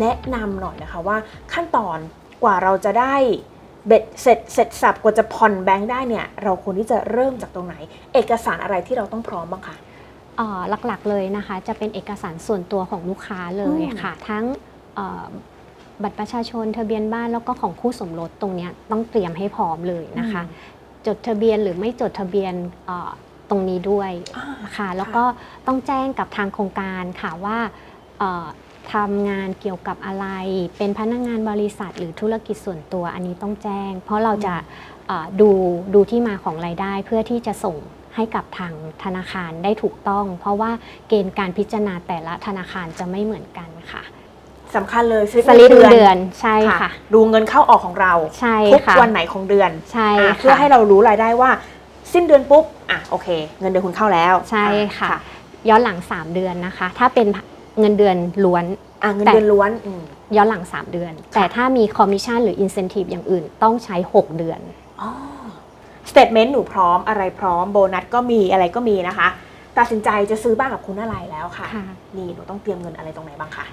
แนะนำหน่อยนะคะว่าขั้นตอนกว่าเราจะได้เบ็ดเสร็จเสร็จสับกว่าจะผ่อนแบงค์ได้เนี่ยเราควรที่จะเริ่มจากตรงไหน เอกสารอะไรที่เราต้องพร้อมบ้างคะเอ่อหลักๆเลยนะคะจะเป็นเอกสารส่วนตัวของลูกค้าเลยอืมค่ะ ทั้งเอ่อบัตรประชาชนทะเบียนบ้านแล้วก็ของคู่สมรสตรงเนี้ยต้องเตรียมให้พร้อมเลยนะคะ จดทะเบียนหรือไม่จดทะเบียนเอ่อตรงนี้ด้วยอ่าค่ะแล้วก็ต้องแจ้งกับทางโครงการค่ะว่าเอ่อ ทำงานเกี่ยวกับอะไร เป็นพนักงานบริษัทหรือธุรกิจส่วนตัวอันนี้ต้องแจ้ง เพราะเราจะเอ่อดูดูที่มาของรายได้เพื่อที่จะส่งให้กับทางธนาคารได้ถูกต้อง เพราะว่าเกณฑ์การพิจารณาแต่ละธนาคารจะไม่เหมือนกันค่ะสำคัญเลยสลิปเงินเดือนใช่ค่ะค่ะดูเงินเข้าออกของเราใช่ทุกค่ะวันไหนของเดือนใช่อะค่ะ เพื่อให้เรารู้รายได้ว่า สิ้นเดือนปุ๊บอะโอเค เงินเดือนคุณเข้าแล้วใช่อ่ค่ะ ย้อนหลัง 3 เดือนนะคะ ถ้าเป็น เงินเดือนล้วน อ่ะเงิน แต่ เดือนล้วนอืม ย้อนหลัง 3 เดือน แต่ถ้ามีคอมมิชชั่นหรืออินเซนティブอย่างอื่นต้องใช้ 6 เดือน สเตทเมนต์หนูพร้อมอะไรพร้อมโบนัสก็มีอะไรก็มีนะคะ ตัดสินใจจะซื้อบ้านกับคุณอะไรแล้วค่ะ ค่ะ นี่หนูต้องเตรียมเงินอะไรตรงไหนบ้างคะ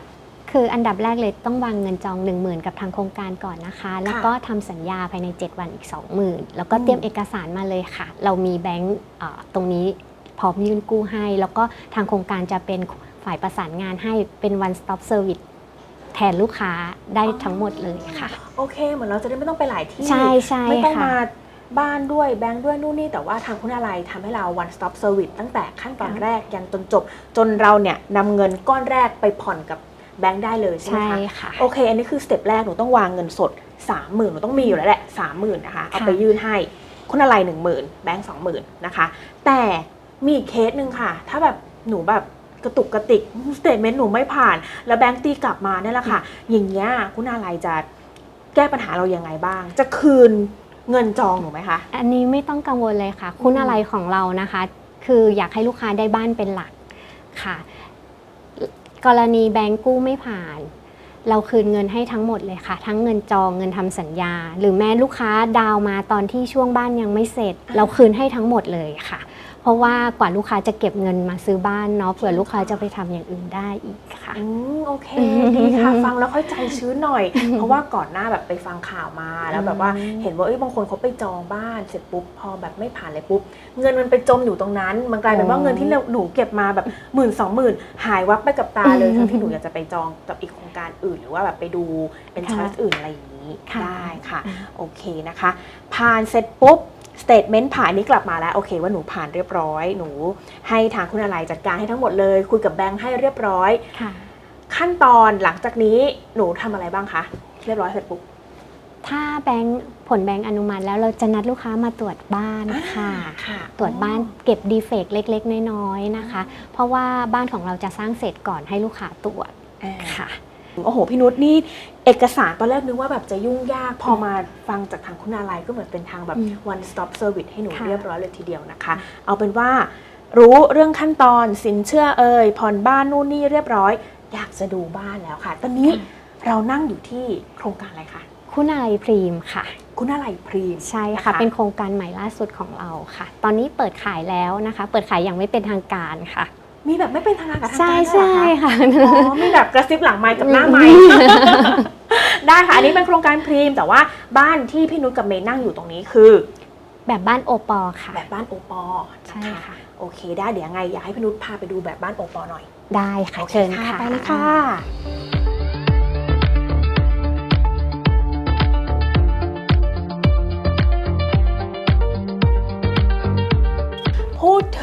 คืออันดับแรกเลยต้องวางเงินจอง 1 0,000 กับทางโครงการก่อนนะคะ แล้วก็ทำสัญญาภายใน 7 วันอีก 20,000 แล้วก็เตรียม อืม เอกสารมาเลยค่ะ เรามีแบงก์เอ่อตรงนี้พร้อมยื่นกู้ให้ แล้วก็ทางโครงการจะเป็น ฝ่ายประสานงานให้เป็น one stop service แทนลูกค้าได้ทั้งหมดเลยค่ะ โอเค เหมือนเราจะได้ไม่ต้องไปหลายที่ใช่ใช่ไม่ต้องค่ะมาบ้านด้วยแบงค์ด้วยนู่นนี่ แต่ว่าทางคุณอะไรทำให้เรา one stop service ตั้งแต่ขั้นตอนค่ะแรกยันจนจบ จนเราเนี่ยนำเงินก้อนแรกไปผ่อนกับแบงค์ได้เลยใช่ไหมใช่คะค่ะโอเค อันนี้คือสเต็ปแรกหนูต้องวางเงินสด 3 0,000หนูต้องมีอยู่แล้วแหละ30,000นะคะเอาค่ะไปยื่นให้คุณอะไร10,000แบงค์20,000นะคะ แต่มีอีกเคสหนึ่งค่ะ ถ้าแบบหนูแบบ กระตุกกระติกสเตทเมนต์หนูไม่ผ่าน แล้วแบงค์ตีกลับมาเนี่ยแหละค่ะ อย่างเงี้ยคุณอะไรจะแก้ปัญหาเรายังไงบ้าง จะคืนเงินจองหนูไหมคะ อันนี้ไม่ต้องกังวลเลยค่ะ คุณอืมอะไรของเรานะคะ คืออยากให้ลูกค้าได้บ้านเป็นหลักค่ะ กรณีแบงก์กู้ไม่ผ่าน เราคืนเงินให้ทั้งหมดเลยค่ะ ทั้งเงินจองเงินทำสัญญา หรือแม้ลูกค้าดาวน์มาตอนที่ช่วงบ้านยังไม่เสร็จ เราคืนให้ทั้งหมดเลยค่ะ เพราะว่ากว่าลูกค้าจะเก็บเงินมาซื้อบ้านเนาะเผื่อลูกค้าจะไปทำอย่างอื่นได้อีกค่ะ อืมโอเคดีค่ะ ฟังแล้วค่อยใจชื้นหน่อย เพราะว่าก่อนหน้าแบบไปฟังข่าวมาแล้วแบบว่าอืม เห็นว่าเอ้ยบางคนเขาไปจองบ้านเสร็จปุ๊บพอแบบไม่ผ่านเลยปุ๊บ เงินมันไปจมอยู่ตรงนั้น มันกลายเป็นว่าเงินที่เราหนูเก็บมาแบบหมื่นสองหมื่นหายวับไปกับตาเลยอืมทั้งที่หนูอยากจะไปจองกับอีกโครงการอื่น หรือว่าแบบไปดูเป็นค่ะช้อยส์อื่นอะไรอย่างนี้ค่ะ ได้ค่ะ โอเคนะคะ ผ่านเสร็จปุ๊บ สเตทเมนต์ผ่านนี้กลับมาแล้ว โอเคว่าหนูผ่านเรียบร้อย หนูให้ทางคุณอะไรจัดการให้ทั้งหมดเลย คุยกับแบงค์ให้เรียบร้อยค่ะขั้นตอนหลังจากนี้หนูทำอะไรบ้างคะเรียบร้อยเสร็จปุ๊บถ้าแบงก์ผลแบงก์อนุมัติแล้วเราจะนัดลูกค้ามาตรวจบ้านค่ะค่ะตรวจบ้านเก็บดีเฟกต์เล็ก ๆ น้อยๆนะคะ เพราะว่าบ้านของเราจะสร้างเสร็จก่อนให้ลูกค้าตรวจอ่าค่ะ โอ้โหพี่นุชนี่เอกสารตอนแรกนึกว่าแบบจะยุ่งยาก พอมาฟังจากทางคุณอะไรก็เหมือนเป็นทางแบบอืม one stop service ให้หนูค่ะเรียบร้อยเลยทีเดียวนะคะ เอาเป็นว่ารู้เรื่องขั้นตอนสินเชื่อเอ่ยผ่อนบ้านนู่นนี่เรียบร้อย อยากจะดูบ้านแล้วค่ะ ตอนนี้เรานั่งอยู่ที่โครงการอะไรคะคุณอะไรพรีมค่ะ คุณอะไรพรีมใช่นค่ะ เป็นโครงการใหม่ล่าสุดของเราค่ะ ตอนนี้เปิดขายแล้วนะคะ เปิดขายอย่างไม่เป็นทางการค่ะ มีแบบไม่เป็นทางการกับทางใช่การด้วยเหรอใช่คะค่ะ อ๋อมีแบบกระซิบหลังไมค์กับหน้าไมค์ ได้ค่ะ อันนี้เป็นโครงการพรีม แต่ว่าบ้านที่พี่นุชกับเมย์นั่งอยู่ตรงนี้คือ แบบบ้านโอปอค่ะ แบบบ้านโอปอใช่นะคะค่ะ โอเค ได้เดี๋ยวยังไงอยากให้พี่นุชพาไปดูแบบบ้านโอปอหน่อยได้ค่ะโอเคเชิญค่ะค่ะ ไปเลยค่ะ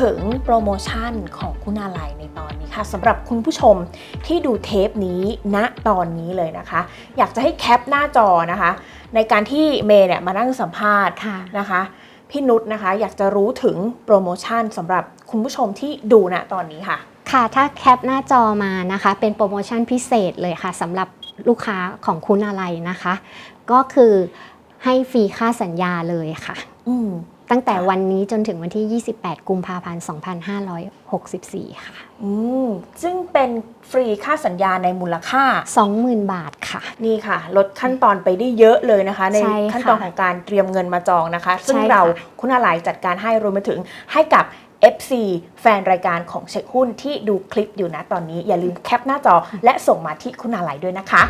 ถึงโปรโมชั่นของคุณอะไรในตอนนี้ค่ะสำหรับคุณผู้ชมที่ดูเทปนี้ณตอนนี้เลยนะคะ อยากจะให้แคปหน้าจอนะคะ ในการที่เมย์เนี่ยมานั่งสัมภาษณ์ค่ะนะคะพี่นุชนะคะอยากจะรู้ถึงโปรโมชั่นสำหรับคุณผู้ชมที่ดูณตอนนี้ค่ะ ค่ะถ้าแคปหน้าจอมานะคะ เป็นโปรโมชั่นพิเศษเลยค่ะสำหรับลูกค้าของคุณอะไรนะคะ ก็คือให้ฟรีค่าสัญญาเลยค่ะ อืม ตั้งแต่วันนี้จนถึงวันที่ 28 กุมภาพันธ์ 2564 ค่ะ อืมซึ่งเป็นฟรีค่าสัญญาในมูลค่า 20,000 บาทค่ะ นี่ค่ะ ลดขั้นตอนไปได้เยอะเลยนะคะ ในใช่ค่ะขั้นตอนของการเตรียมเงินมาจองนะคะ ซึ่งใช่ค่ะ เราคุณอะไรจัดการให้รวมไปถึงให้กับ FC แฟนรายการของเช็คหุ้นที่ดูคลิปอยู่นะตอนนี้ อย่าลืมแคปหน้าจอและส่งมาที่คุณอาไลด้วยนะคะ